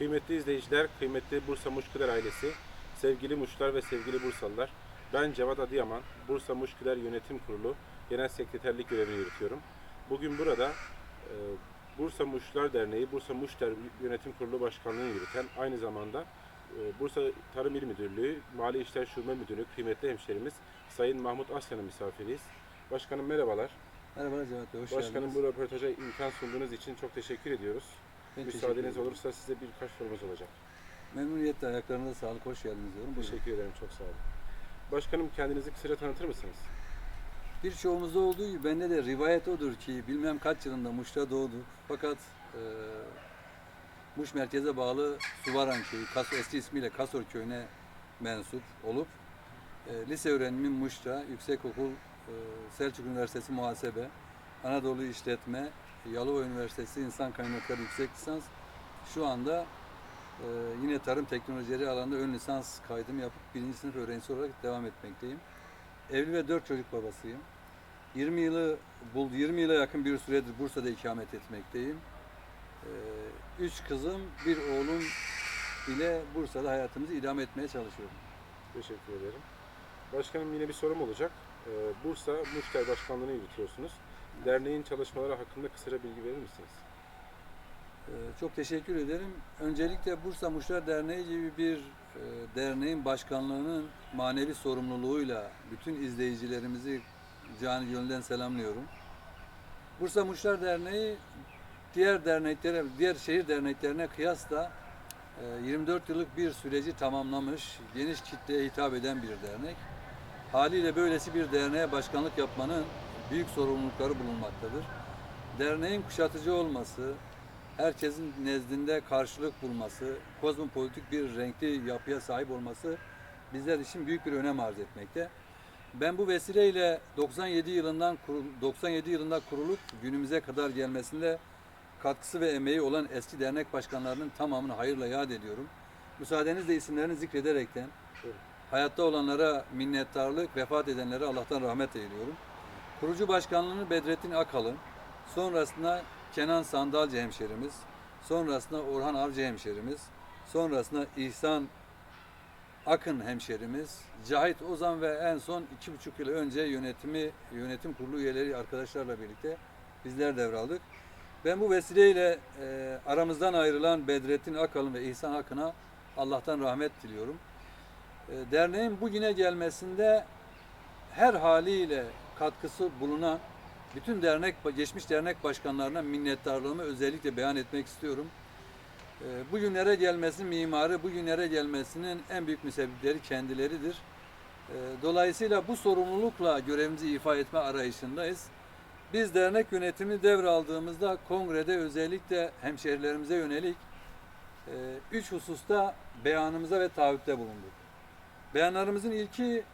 Kıymetli izleyiciler, kıymetli Bursa Muşkiler ailesi, sevgili Muşlar ve sevgili Bursalılar. Ben Cevat Adıyaman, Bursa Muşkiler Yönetim Kurulu Genel Sekreterlik görevini yürütüyorum. Bugün burada e, Bursa Muşlar Derneği, Bursa Muşler Yönetim Kurulu Başkanlığı'nı yürüten, aynı zamanda e, Bursa Tarım İl Müdürlüğü, Mali İşler Şube Müdürü, kıymetli hemşerimiz Sayın Mahmut Aslan'ın misafiriyiz. Başkanım merhabalar. Merhabalar Cevat Bey, hoş Başkanım geldiniz. bu röportaja imkan sunduğunuz için çok teşekkür ediyoruz. Ben Müsaadeniz olursa size birkaç sorumuz olacak. Memnuniyetle ayaklarınıza sağlık, hoş geldiniz diyorum. Buyurun. Teşekkür ederim, çok sağ olun. Başkanım kendinizi kısaca tanıtır mısınız? Birçoğumuzda olduğu gibi bende de rivayet odur ki bilmem kaç yılında Muş'ta doğduk. Fakat e, Muş merkeze bağlı Suvaran köyü, Kas, eski ismiyle Kasor köyüne mensup olup e, lise öğrenimim Muş'ta, yüksekokul e, Selçuk Üniversitesi Muhasebe, Anadolu İşletme, Yalova Üniversitesi İnsan Kaynakları Yüksek Lisans. Şu anda e, yine tarım teknolojileri alanında ön lisans kaydımı yapıp birinci sınıf öğrencisi olarak devam etmekteyim. Evli ve dört çocuk babasıyım. 20 yılı buldu, 20 yıla yakın bir süredir Bursa'da ikamet etmekteyim. Ee, üç kızım, bir oğlum ile Bursa'da hayatımızı idame etmeye çalışıyorum. Teşekkür ederim. Başkanım yine bir sorum olacak. Ee, Bursa Muşter Başkanlığı'nı yürütüyorsunuz. Derneğin çalışmaları hakkında kısaca bilgi verir misiniz? Ee, çok teşekkür ederim. Öncelikle Bursa Muşlar Derneği gibi bir e, derneğin başkanlığının manevi sorumluluğuyla bütün izleyicilerimizi canı gönülden selamlıyorum. Bursa Muşlar Derneği diğer derneklere, diğer şehir derneklerine kıyasla e, 24 yıllık bir süreci tamamlamış, geniş kitleye hitap eden bir dernek. Haliyle böylesi bir derneğe başkanlık yapmanın büyük sorumlulukları bulunmaktadır. Derneğin kuşatıcı olması, herkesin nezdinde karşılık bulması, kozmopolitik bir renkli yapıya sahip olması bizler için büyük bir önem arz etmekte. Ben bu vesileyle 97 yılından kurul, 97 yılında kurulup günümüze kadar gelmesinde katkısı ve emeği olan eski dernek başkanlarının tamamını hayırla yad ediyorum. Müsaadenizle isimlerini zikrederekten hayatta olanlara minnettarlık, vefat edenlere Allah'tan rahmet eyliyorum. Kurucu başkanlığını Bedrettin Akalın, sonrasında Kenan Sandalcı hemşerimiz, sonrasında Orhan Avcı hemşerimiz, sonrasında İhsan Akın hemşerimiz, Cahit Ozan ve en son iki buçuk yıl önce yönetimi, yönetim kurulu üyeleri arkadaşlarla birlikte bizler devraldık. Ben bu vesileyle e, aramızdan ayrılan Bedrettin Akalın ve İhsan Akın'a Allah'tan rahmet diliyorum. E, derneğin bugüne gelmesinde her haliyle katkısı bulunan bütün dernek geçmiş dernek başkanlarına minnettarlığımı özellikle beyan etmek istiyorum. Ee, Bugünlere gelmesinin mimarı, bugünlere gelmesinin en büyük müsebbipleri kendileridir. Ee, Dolayısıyla bu sorumlulukla görevimizi ifa etme arayışındayız. Biz dernek yönetimini devraldığımızda kongrede özellikle hemşehrilerimize yönelik e, üç hususta beyanımıza ve taahhütte bulunduk. Beyanlarımızın ilki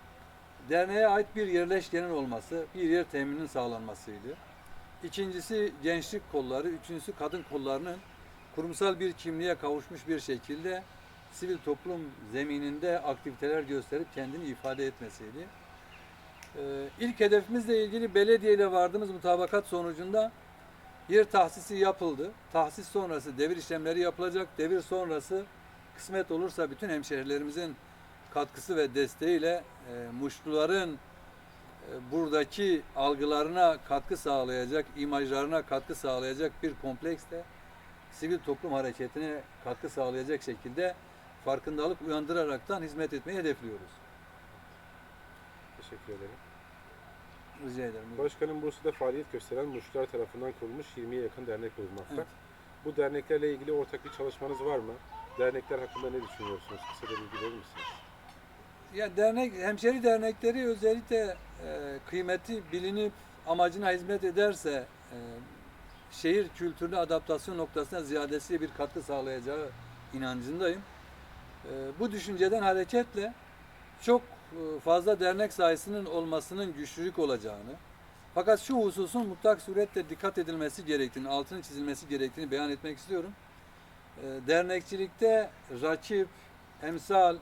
derneğe ait bir yerleşkenin olması, bir yer temininin sağlanmasıydı. İkincisi gençlik kolları, üçüncüsü kadın kollarının kurumsal bir kimliğe kavuşmuş bir şekilde sivil toplum zemininde aktiviteler gösterip kendini ifade etmesiydi. Ee, ilk hedefimizle ilgili belediye ile vardığımız mutabakat sonucunda yer tahsisi yapıldı. Tahsis sonrası devir işlemleri yapılacak. Devir sonrası kısmet olursa bütün hemşehrilerimizin katkısı ve desteğiyle e, Muşluların e, buradaki algılarına katkı sağlayacak, imajlarına katkı sağlayacak bir komplekste sivil toplum hareketine katkı sağlayacak şekilde farkındalık uyandıraraktan hizmet etmeyi hedefliyoruz. Teşekkür ederim. Rica ederim. Başkanım Bursa'da faaliyet gösteren Muşlar tarafından kurulmuş 20'ye yakın dernek bulunmakta. Evet. Bu derneklerle ilgili ortak bir çalışmanız var mı? Dernekler hakkında ne düşünüyorsunuz? Kısaca bilgi verir misiniz? Ya dernek, hemşeri dernekleri özellikle e, kıymeti bilinip amacına hizmet ederse e, şehir kültürüne adaptasyon noktasına ziyadesiyle bir katkı sağlayacağı inancındayım. E, bu düşünceden hareketle çok e, fazla dernek sayısının olmasının güçlülük olacağını, fakat şu hususun mutlak suretle dikkat edilmesi gerektiğini, altını çizilmesi gerektiğini beyan etmek istiyorum. E, dernekçilikte rakip, emsal,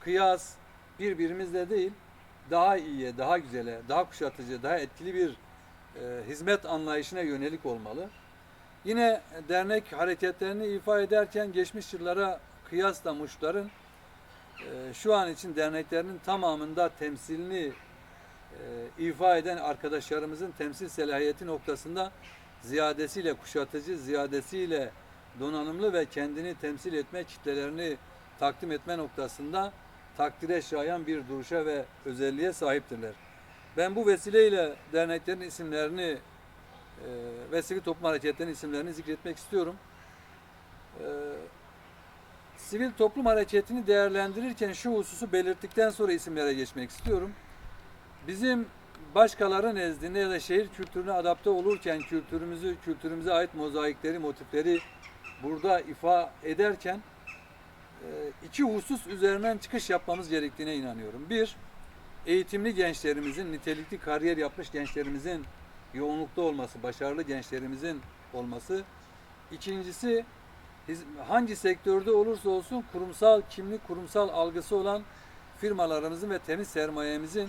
kıyas birbirimizle değil, daha iyiye, daha güzele, daha kuşatıcı, daha etkili bir e, hizmet anlayışına yönelik olmalı. Yine dernek hareketlerini ifa ederken geçmiş yıllara kıyasla Muşların e, şu an için derneklerinin tamamında temsilini e, ifa eden arkadaşlarımızın temsil selahiyeti noktasında ziyadesiyle kuşatıcı, ziyadesiyle donanımlı ve kendini temsil etme kitlelerini takdim etme noktasında takdire şayan bir duruşa ve özelliğe sahiptirler. Ben bu vesileyle derneklerin isimlerini e, ve toplum hareketlerinin isimlerini zikretmek istiyorum. E, sivil toplum hareketini değerlendirirken şu hususu belirttikten sonra isimlere geçmek istiyorum. Bizim başkaları nezdinde ya da şehir kültürüne adapte olurken kültürümüzü, kültürümüze ait mozaikleri, motifleri burada ifa ederken iki husus üzerinden çıkış yapmamız gerektiğine inanıyorum. Bir, eğitimli gençlerimizin, nitelikli kariyer yapmış gençlerimizin yoğunlukta olması, başarılı gençlerimizin olması. İkincisi, hangi sektörde olursa olsun kurumsal kimlik, kurumsal algısı olan firmalarımızın ve temiz sermayemizin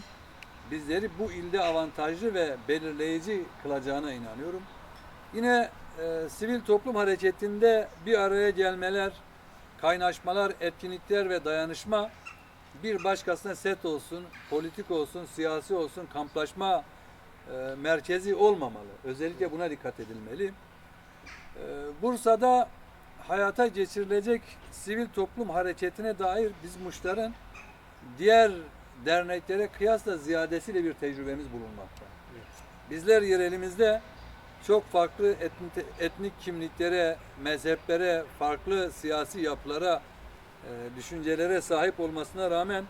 bizleri bu ilde avantajlı ve belirleyici kılacağına inanıyorum. Yine e, sivil toplum hareketinde bir araya gelmeler, kaynaşmalar, etkinlikler ve dayanışma bir başkasına set olsun, politik olsun, siyasi olsun, kamplaşma e, merkezi olmamalı. Özellikle buna dikkat edilmeli. E, Bursa'da hayata geçirilecek sivil toplum hareketine dair biz Muşların diğer derneklere kıyasla ziyadesiyle bir tecrübemiz bulunmakta. Bizler yerelimizde çok farklı etnik, kimliklere, mezheplere, farklı siyasi yapılara, e, düşüncelere sahip olmasına rağmen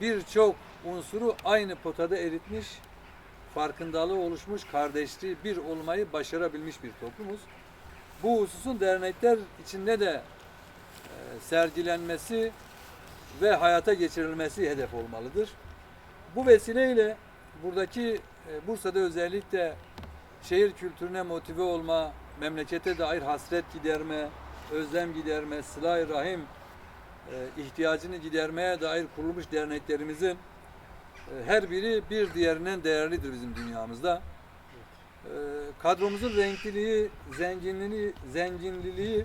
birçok unsuru aynı potada eritmiş, farkındalığı oluşmuş, kardeşliği bir olmayı başarabilmiş bir toplumuz. Bu hususun dernekler içinde de e, sergilenmesi ve hayata geçirilmesi hedef olmalıdır. Bu vesileyle buradaki e, Bursa'da özellikle şehir kültürüne motive olma, memlekete dair hasret giderme, özlem giderme, sıla rahim e, ihtiyacını gidermeye dair kurulmuş derneklerimizin e, her biri bir diğerinden değerlidir bizim dünyamızda. E, Kadromuzun renkliliği, zenginliği, zenginliliği e,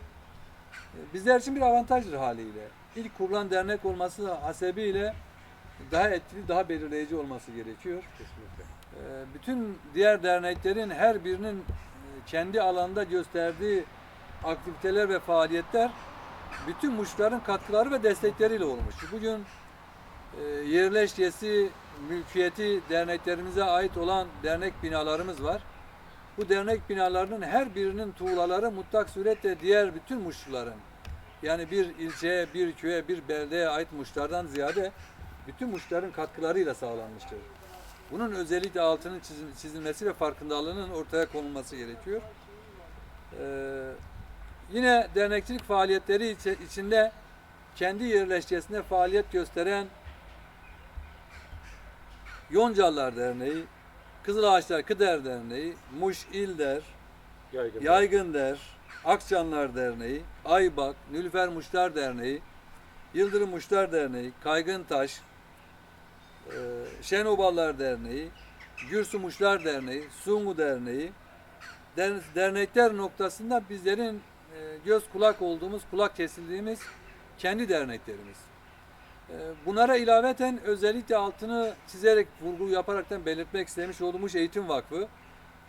bizler için bir avantajdır haliyle. İlk kurulan dernek olması hasebiyle daha etkili, daha belirleyici olması gerekiyor. Kesinlikle. Ee, bütün diğer derneklerin her birinin e, kendi alanda gösterdiği aktiviteler ve faaliyetler bütün muşların katkıları ve destekleriyle olmuş. Bugün e, yerleşkesi, mülkiyeti derneklerimize ait olan dernek binalarımız var. Bu dernek binalarının her birinin tuğlaları mutlak suretle diğer bütün muşluların yani bir ilçeye, bir köye, bir beldeye ait muşlardan ziyade bütün muşların katkılarıyla sağlanmıştır. Bunun özellikle altının çizil- çizilmesi ve farkındalığının ortaya konulması gerekiyor. Ee, yine dernekçilik faaliyetleri içi- içinde kendi yerleşkesinde faaliyet gösteren Yoncalılar Derneği, Kızıl Ağaçlar Kıder Derneği, Muş İl Der, Yaygın. Yaygın Der, Akçanlar Derneği, Aybak, Nülfer Muşlar Derneği, Yıldırım Muşlar Derneği, Kaygın Taş, e, Şenoballar Derneği, Gürsu Muşlar Derneği, Sungu Derneği, der- dernekler noktasında bizlerin e, göz kulak olduğumuz, kulak kesildiğimiz kendi derneklerimiz. E, Bunlara ilaveten özellikle altını çizerek, vurgu yaparaktan belirtmek istemiş olduğumuz Eğitim Vakfı,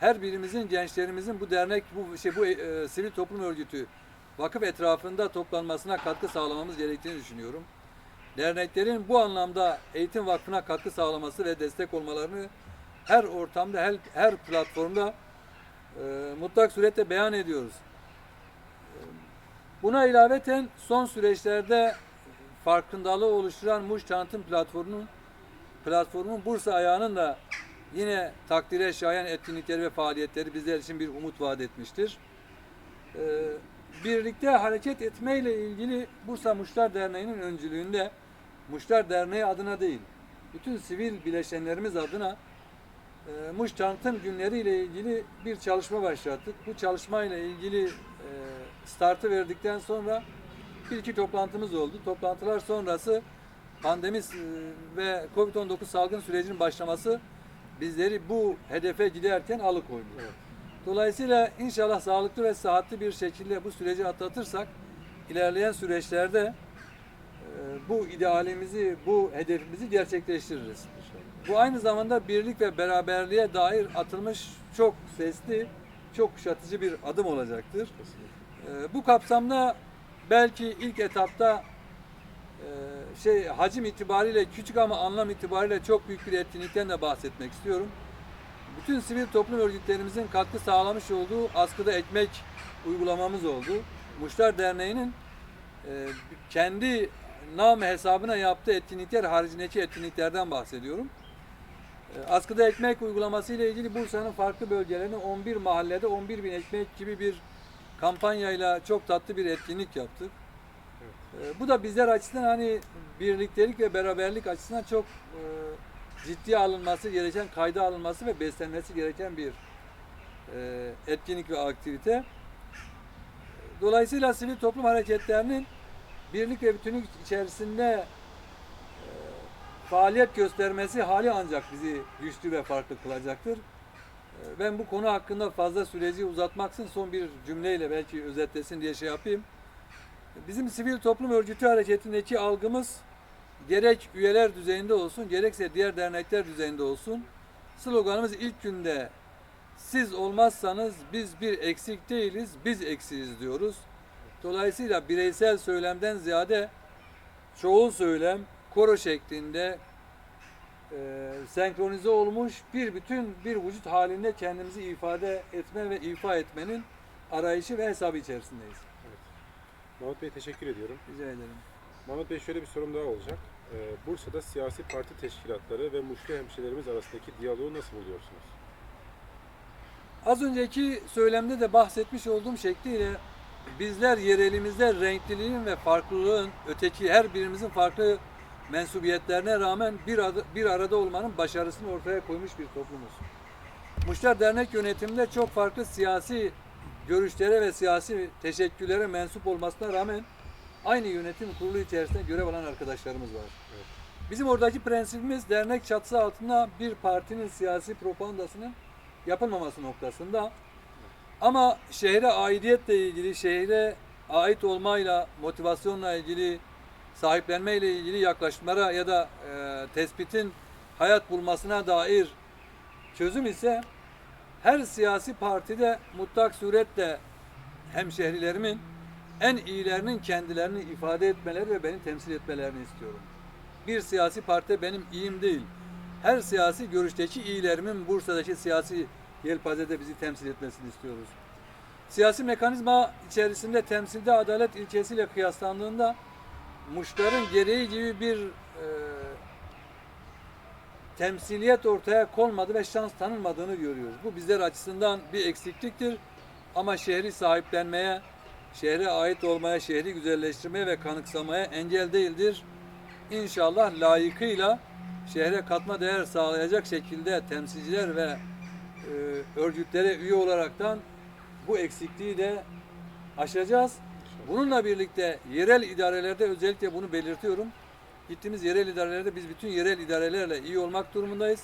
her birimizin, gençlerimizin bu dernek, bu şey bu e, sivil toplum örgütü vakıf etrafında toplanmasına katkı sağlamamız gerektiğini düşünüyorum. Derneklerin bu anlamda eğitim vakfına katkı sağlaması ve destek olmalarını her ortamda, her, her platformda e, mutlak surette beyan ediyoruz. Buna ilaveten son süreçlerde farkındalığı oluşturan Muş Tanıtım Platformu'nun platformun Bursa ayağının da yine takdire şayan etkinlikleri ve faaliyetleri bizler için bir umut vaat etmiştir. Ee, birlikte hareket etmeyle ilgili Bursa Muşlar Derneği'nin öncülüğünde Muşlar Derneği adına değil, bütün sivil bileşenlerimiz adına e, Muş Tanıtım Günleri ile ilgili bir çalışma başlattık. Bu çalışmayla ilgili e, startı verdikten sonra bir iki toplantımız oldu. Toplantılar sonrası pandemi e, ve Covid-19 salgın sürecinin başlaması bizleri bu hedefe giderken alıkoydu. Evet. Dolayısıyla inşallah sağlıklı ve sıhhatli bir şekilde bu süreci atlatırsak ilerleyen süreçlerde e, bu idealimizi, bu hedefimizi gerçekleştiririz. Bu aynı zamanda birlik ve beraberliğe dair atılmış çok sesli, çok kuşatıcı bir adım olacaktır. Kesinlikle. Ee, Bu kapsamda belki ilk etapta e, şey hacim itibariyle küçük ama anlam itibariyle çok büyük bir etkinlikten de bahsetmek istiyorum. Bütün sivil toplum örgütlerimizin katkı sağlamış olduğu askıda ekmek uygulamamız oldu. Muşlar Derneği'nin e, kendi nam hesabına yaptığı etkinlikler haricindeki etkinliklerden bahsediyorum. E, Askıda ekmek uygulaması ile ilgili Bursa'nın farklı bölgelerinde 11 mahallede 11 bin ekmek gibi bir kampanyayla çok tatlı bir etkinlik yaptık. E, Bu da bizler açısından hani birliktelik ve beraberlik açısından çok e, ciddiye alınması gereken, kayda alınması ve beslenmesi gereken bir e, etkinlik ve aktivite. Dolayısıyla sivil toplum hareketlerinin birlik ve bütünlük içerisinde e, faaliyet göstermesi hali ancak bizi güçlü ve farklı kılacaktır. E, Ben bu konu hakkında fazla süreci uzatmaksın son bir cümleyle belki özetlesin diye şey yapayım. Bizim sivil toplum örgütü hareketindeki algımız gerek üyeler düzeyinde olsun gerekse diğer dernekler düzeyinde olsun sloganımız ilk günde siz olmazsanız biz bir eksik değiliz, biz eksiyiz diyoruz. Dolayısıyla bireysel söylemden ziyade çoğul söylem, koro şeklinde e, senkronize olmuş bir bütün bir vücut halinde kendimizi ifade etme ve ifa etmenin arayışı ve hesabı içerisindeyiz. Mahmut Bey teşekkür ediyorum. Rica ederim. Mahmut Bey şöyle bir sorum daha olacak. Ee, Bursa'da siyasi parti teşkilatları ve Muşlu hemşehrilerimiz arasındaki diyaloğu nasıl buluyorsunuz? Az önceki söylemde de bahsetmiş olduğum şekliyle bizler yerelimizde renkliliğin ve farklılığın öteki her birimizin farklı mensubiyetlerine rağmen bir, adı- bir arada olmanın başarısını ortaya koymuş bir toplumuz. Muşlar Dernek yönetiminde çok farklı siyasi görüşlere ve siyasi teşekküllere mensup olmasına rağmen aynı yönetim kurulu içerisinde görev alan arkadaşlarımız var. Evet. Bizim oradaki prensibimiz dernek çatısı altında bir partinin siyasi propagandasının yapılmaması noktasında. Ama şehre aidiyetle ilgili, şehre ait olmayla, motivasyonla ilgili, sahiplenmeyle ilgili yaklaşımlara ya da e, tespitin hayat bulmasına dair çözüm ise her siyasi partide mutlak suretle hemşehrilerimin en iyilerinin kendilerini ifade etmeleri ve beni temsil etmelerini istiyorum. Bir siyasi parti benim iyiyim değil. Her siyasi görüşteki iyilerimin Bursa'daki siyasi yelpazede bizi temsil etmesini istiyoruz. Siyasi mekanizma içerisinde temsilde adalet ilkesiyle kıyaslandığında Muşların gereği gibi bir e, temsiliyet ortaya konmadı ve şans tanınmadığını görüyoruz. Bu bizler açısından bir eksikliktir. Ama şehri sahiplenmeye, şehre ait olmaya, şehri güzelleştirmeye ve kanıksamaya engel değildir. İnşallah layıkıyla şehre katma değer sağlayacak şekilde temsilciler ve e, örgütlere üye olaraktan bu eksikliği de aşacağız. Bununla birlikte yerel idarelerde özellikle bunu belirtiyorum. Gittiğimiz yerel idarelerde biz bütün yerel idarelerle iyi olmak durumundayız.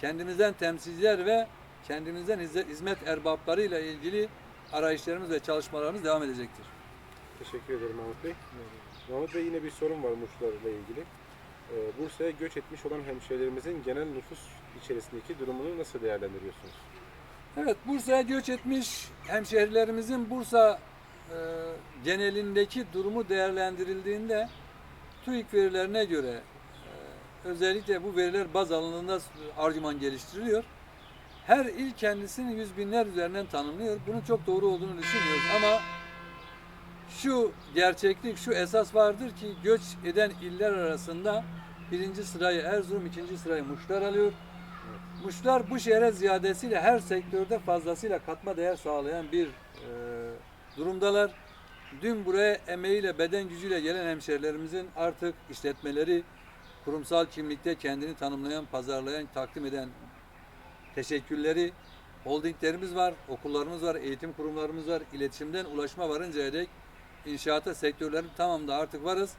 Kendimizden temsilciler ve kendimizden hizmet- erbaplarıyla ilgili arayışlarımız ve çalışmalarımız devam edecektir. Teşekkür ederim Mahmut Bey. Mahmut Bey yine bir sorun var Muşlularla ilgili. Ee, Bursa'ya göç etmiş olan hemşehrilerimizin genel nüfus içerisindeki durumunu nasıl değerlendiriyorsunuz? Evet, Bursa'ya göç etmiş hemşehrilerimizin Bursa e, genelindeki durumu değerlendirildiğinde TÜİK verilerine göre e, özellikle bu veriler baz alındığında argüman geliştiriliyor. Her il kendisini yüz binler üzerinden tanımlıyor. Bunun çok doğru olduğunu düşünmüyoruz ama şu gerçeklik, şu esas vardır ki göç eden iller arasında birinci sırayı Erzurum, ikinci sırayı Muşlar alıyor. Muşlar bu şehre ziyadesiyle her sektörde fazlasıyla katma değer sağlayan bir e, durumdalar. Dün buraya emeğiyle, beden gücüyle gelen hemşerilerimizin artık işletmeleri kurumsal kimlikte kendini tanımlayan, pazarlayan, takdim eden teşekkürleri, holdinglerimiz var, okullarımız var, eğitim kurumlarımız var, iletişimden ulaşma varıncaya dek inşaata sektörlerin tamamında artık varız.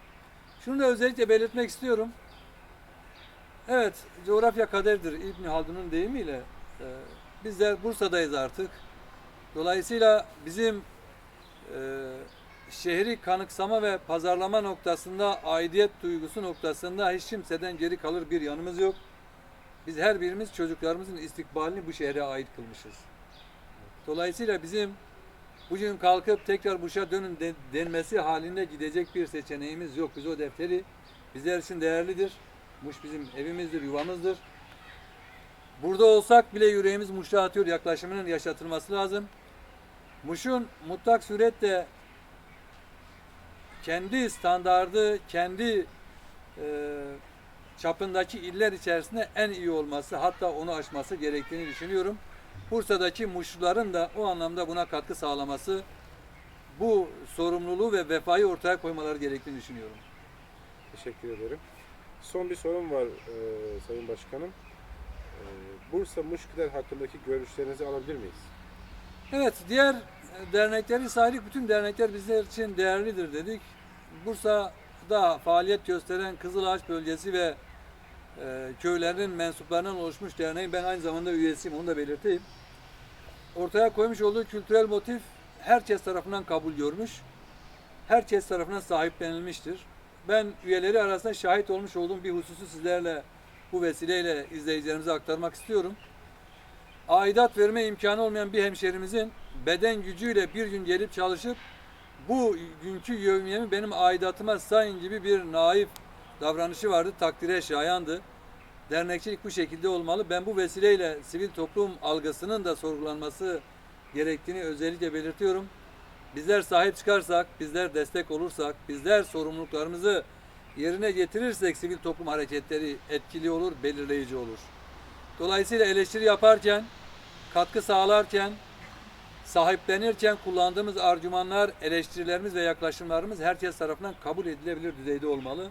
Şunu da özellikle belirtmek istiyorum. Evet, coğrafya kaderdir İbn Haldun'un deyimiyle. Ee, bizler Bursa'dayız artık. Dolayısıyla bizim e, şehri kanıksama ve pazarlama noktasında, aidiyet duygusu noktasında hiç kimseden geri kalır bir yanımız yok. Biz her birimiz çocuklarımızın istikbalini bu şehre ait kılmışız. Dolayısıyla bizim bugün kalkıp tekrar Muş'a dönün de- denmesi halinde gidecek bir seçeneğimiz yok. Biz o defteri bizler için değerlidir. Muş bizim evimizdir, yuvamızdır. Burada olsak bile yüreğimiz Muş'a atıyor yaklaşımının yaşatılması lazım. Muş'un mutlak suretle kendi standardı, kendi e, çapındaki iller içerisinde en iyi olması, hatta onu aşması gerektiğini düşünüyorum. Bursa'daki Muşluların da o anlamda buna katkı sağlaması, bu sorumluluğu ve vefayı ortaya koymaları gerektiğini düşünüyorum. Teşekkür ederim. Son bir sorum var e, Sayın Başkanım. E, Bursa Muşkiler hakkındaki görüşlerinizi alabilir miyiz? Evet, diğer dernekleri saydık. Bütün dernekler bizler için değerlidir dedik. Bursa'da faaliyet gösteren Kızılağaç bölgesi ve e, köylerin mensuplarından oluşmuş derneğin ben aynı zamanda üyesiyim, onu da belirteyim. Ortaya koymuş olduğu kültürel motif herkes tarafından kabul görmüş. Herkes tarafından sahiplenilmiştir. Ben üyeleri arasında şahit olmuş olduğum bir hususu sizlerle bu vesileyle izleyicilerimize aktarmak istiyorum aidat verme imkanı olmayan bir hemşerimizin beden gücüyle bir gün gelip çalışıp bu günkü yevmiyemi benim aidatıma sayın gibi bir naif davranışı vardı. Takdire şayandı. Dernekçilik bu şekilde olmalı. Ben bu vesileyle sivil toplum algısının da sorgulanması gerektiğini özellikle belirtiyorum. Bizler sahip çıkarsak, bizler destek olursak, bizler sorumluluklarımızı yerine getirirsek sivil toplum hareketleri etkili olur, belirleyici olur. Dolayısıyla eleştiri yaparken, katkı sağlarken, sahiplenirken kullandığımız argümanlar, eleştirilerimiz ve yaklaşımlarımız herkes tarafından kabul edilebilir düzeyde olmalı.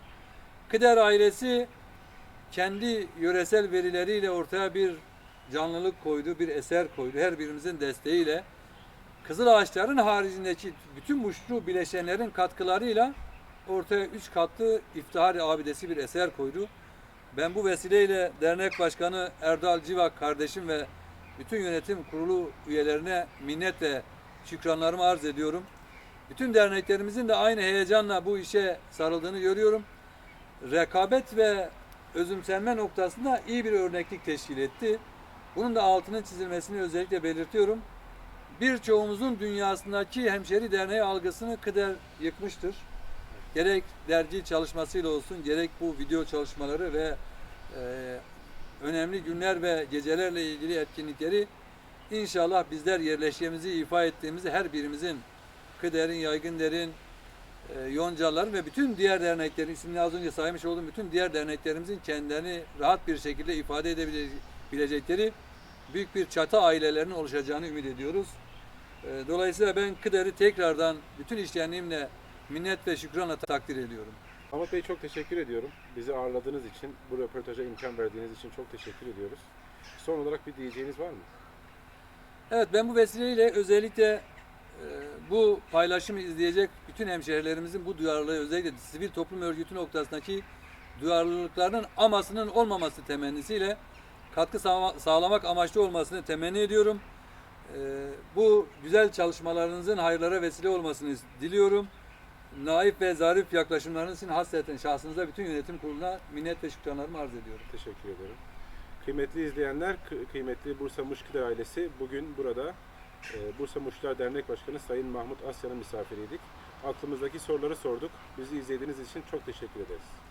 Kıder ailesi kendi yöresel verileriyle ortaya bir canlılık koydu, bir eser koydu. Her birimizin desteğiyle Kızıl Ağaçların haricindeki bütün muşlu bileşenlerin katkılarıyla ortaya üç katlı iftihar abidesi bir eser koydu. Ben bu vesileyle dernek başkanı Erdal Civak kardeşim ve bütün yönetim kurulu üyelerine minnet ve şükranlarımı arz ediyorum. Bütün derneklerimizin de aynı heyecanla bu işe sarıldığını görüyorum. Rekabet ve özümsenme noktasında iyi bir örneklik teşkil etti. Bunun da altının çizilmesini özellikle belirtiyorum. Birçoğumuzun dünyasındaki hemşeri derneği algısını kıder yıkmıştır gerek dergi çalışmasıyla olsun, gerek bu video çalışmaları ve e, önemli günler ve gecelerle ilgili etkinlikleri inşallah bizler yerleşkemizi ifa ettiğimizi her birimizin Kıder'in, Yaygınder'in, e, Yoncaların ve bütün diğer derneklerin, ismini az önce saymış olduğum bütün diğer derneklerimizin kendilerini rahat bir şekilde ifade edebilecekleri büyük bir çatı ailelerinin oluşacağını ümit ediyoruz. E, Dolayısıyla ben Kıder'i tekrardan bütün işleyenliğimle minnet ve şükranla takdir ediyorum. Ahmet Bey çok teşekkür ediyorum. Bizi ağırladığınız için, bu röportaja imkan verdiğiniz için çok teşekkür ediyoruz. Son olarak bir diyeceğiniz var mı? Evet ben bu vesileyle özellikle bu paylaşımı izleyecek bütün hemşehrilerimizin bu duyarlılığı özellikle sivil toplum örgütü noktasındaki duyarlılıklarının amasının olmaması temennisiyle katkı sağlamak amaçlı olmasını temenni ediyorum. E, bu güzel çalışmalarınızın hayırlara vesile olmasını diliyorum. Naif ve zarif yaklaşımlarınız için hasreten şahsınıza bütün yönetim kuruluna minnet ve şükranlarımı arz ediyorum. Teşekkür ederim. Kıymetli izleyenler, kı- kıymetli Bursa Muşkiler ailesi bugün burada Bursa Muşlar Dernek Başkanı Sayın Mahmut Asya'nın misafiriydik. Aklımızdaki soruları sorduk. Bizi izlediğiniz için çok teşekkür ederiz.